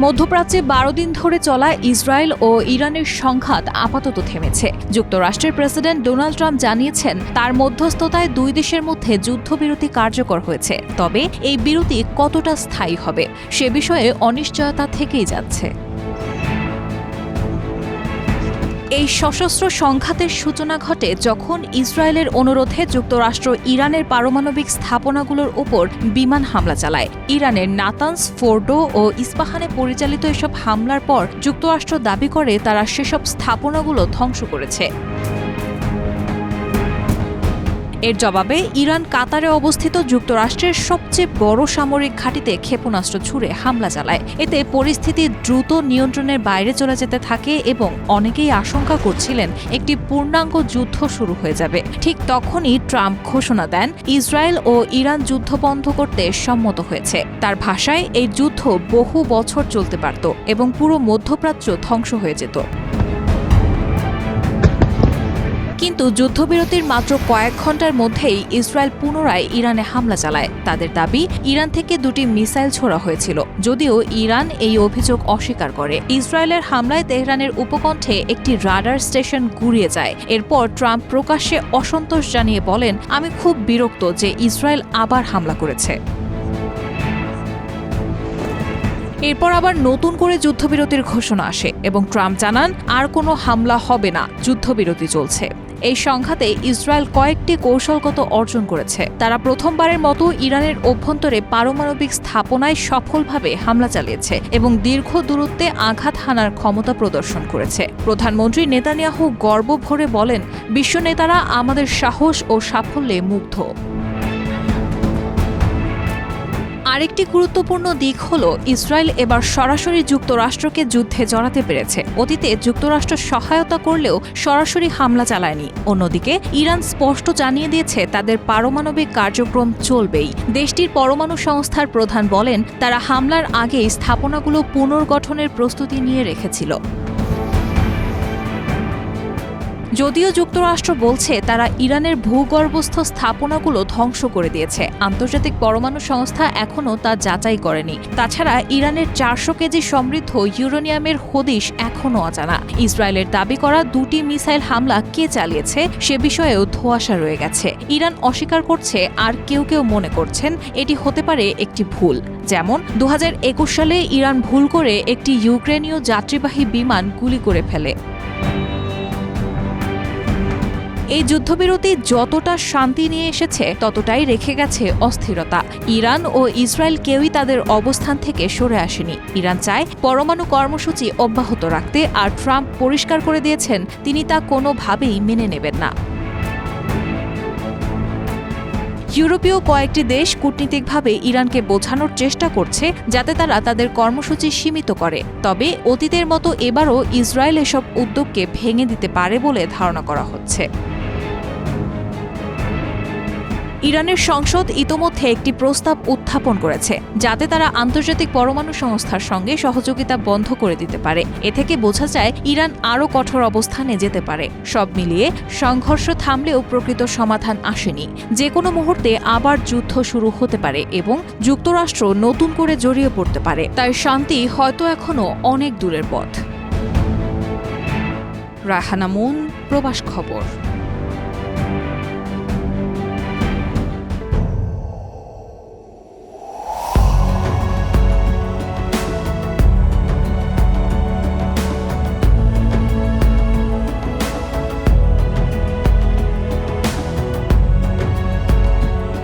মধ্যপ্রাচ্যে বারো দিন ধরে চলা ইসরায়েল ও ইরানের সংঘাত আপাতত থেমেছে। যুক্তরাষ্ট্রের প্রেসিডেন্ট ডোনাল্ড ট্রাম্প জানিয়েছেন, তার মধ্যস্থতায় দুই দেশের মধ্যে যুদ্ধবিরতি কার্যকর হয়েছে। তবে এই বিরতি কতটা স্থায়ী হবে, সে বিষয়ে অনিশ্চয়তা থেকেই যাচ্ছে। এই সশস্ত্র সংঘাতের সূচনা ঘটে যখন ইসরায়েলের অনুরোধে যুক্তরাষ্ট্র ইরানের পারমাণবিক স্থাপনাগুলোর ওপর বিমান হামলা চালায়। ইরানের নাতানস, ফোর্ডো ও ইস্পাহানে পরিচালিত এসব হামলার পর যুক্তরাষ্ট্র দাবি করে তারা সেসব স্থাপনাগুলো ধ্বংস করেছে। এর জবাবে, ইরান কাতারে অবস্থিত যুক্তরাষ্ট্রের সবচেয়ে বড় সামরিক ঘাঁটিতে ক্ষেপণাস্ত্র ছুড়ে হামলা চালায়। এতে পরিস্থিতি দ্রুত নিয়ন্ত্রণের বাইরে চলে যেতে থাকে এবং অনেকেই আশঙ্কা করছিলেন একটি পূর্ণাঙ্গ যুদ্ধ শুরু হয়ে যাবে। ঠিক তখনই ট্রাম্প ঘোষণা দেন, ইসরায়েল ও ইরান যুদ্ধ বন্ধ করতে সম্মত হয়েছে। তার ভাষায়, এই যুদ্ধ বহু বছর চলতে পারত এবং পুরো মধ্যপ্রাচ্য ধ্বংস হয়ে যেত। কিন্তু যুদ্ধবিরতির মাত্র কয়েক ঘণ্টার মধ্যেই ইসরায়েল পুনরায় ইরানে হামলা চালায়। তাদের দাবি, ইরান থেকে দুটি মিসাইল ছোড়া হয়েছিল, যদিও ইরান এই অভিযোগ অস্বীকার করে। ইসরায়েলের হামলায় তেহরানের উপকণ্ঠে একটি রাডার স্টেশন গুড়িয়ে যায়। এরপর ট্রাম্প প্রকাশ্যে অসন্তোষ জানিয়ে বলেন, আমি খুব বিরক্ত যে ইসরায়েল আবার হামলা করেছে। এরপর আবার নতুন করে যুদ্ধবিরতির ঘোষণা আসে এবং ট্রাম্প জানান, আর কোনো হামলা হবে না, যুদ্ধবিরতি চলছে। এই সংঘাতে ইসরায়েল কয়েকটি কৌশলগত অর্জন করেছে। তারা প্রথমবারের মতো ইরানের অভ্যন্তরে পারমাণবিক স্থাপনায় সফলভাবে হামলা চালিয়েছে এবং দীর্ঘ দূরত্বে আঘাত হানার ক্ষমতা প্রদর্শন করেছে। প্রধানমন্ত্রী নেতানিয়াহু গর্ব ভরে বলেন, বিশ্ব নেতারা আমাদের সাহস ও সাফল্যে মুগ্ধ। আরেকটি গুরুত্বপূর্ণ দিক হল, ইসরায়েল এবার সরাসরি যুক্তরাষ্ট্রকে যুদ্ধে জড়াতে পেরেছে। অতীতে যুক্তরাষ্ট্র সহায়তা করলেও সরাসরি হামলা চালায়নি। অন্যদিকে, ইরান স্পষ্ট জানিয়ে দিয়েছে, তাদের পারমাণবিক কার্যক্রম চলবেই। দেশটির পরমাণু সংস্থার প্রধান বলেন, তারা হামলার আগেই স্থাপনাগুলো পুনর্গঠনের প্রস্তুতি নিয়ে রেখেছিল। যদিও যুক্তরাষ্ট্র বলছে তারা ইরানের ভূগর্ভস্থ স্থাপনাগুলো ধ্বংস করে দিয়েছে। আন্তর্জাতিক পরমাণু সংস্থা এখনও তা যাচাই করেনি। তাছাড়া ইরানের চারশো কেজি সমৃদ্ধ ইউরেনিয়ামের হদিশ এখনও অজানা। ইসরায়েলের দাবি করা দুটি মিসাইল হামলা কে চালিয়েছে সে বিষয়েও ধোঁয়াশা রয়ে গেছে। ইরান অস্বীকার করছে, আর কেউ কেউ মনে করছেন এটি হতে পারে একটি ভুল। যেমন দু হাজার একুশ সালে ইরান ভুল করে একটি ইউক্রেনীয় যাত্রীবাহী বিমান গুলি করে ফেলে। এই যুদ্ধবিরতি যতটা শান্তি নিয়ে এসেছে, ততটাই রেখে গেছে অস্থিরতা। ইরান ও ইসরায়েল কেউই তাদের অবস্থান থেকে সরে আসেনি। ইরান চায় পরমাণু কর্মসূচি অব্যাহত রাখতে, আর ট্রাম্প পরিষ্কার করে দিয়েছেন, তিনি তা কোনোভাবেই মেনে নেবেন না। ইউরোপীয় কয়েকটি দেশ কূটনীতিকভাবে ইরানকে বোঝানোর চেষ্টা করছে, যাতে তারা তাদের কর্মসূচি সীমিত করে। তবে অতীতের মতো এবারও ইসরায়েল এসব উদ্যোগকে ভেঙে দিতে পারে বলে ধারণা করা হচ্ছে। ইরানের সংসদ ইতোমধ্যে একটি প্রস্তাব উত্থাপন করেছে, যাতে তারা আন্তর্জাতিক পরমাণু সংস্থার সঙ্গে সহযোগিতা বন্ধ করে দিতে পারে। এ থেকে বোঝা যায়, ইরান আরও কঠোর অবস্থানে যেতে পারে। সব মিলিয়ে সংঘর্ষ থামলেও প্রকৃত সমাধান আসেনি। যে কোনো মুহূর্তে আবার যুদ্ধ শুরু হতে পারে এবং যুক্তরাষ্ট্র নতুন করে জড়িয়ে পড়তে পারে। তাই শান্তি হয়তো এখনও অনেক দূরের পথ। রাহানা মুন, প্রবাস খবর।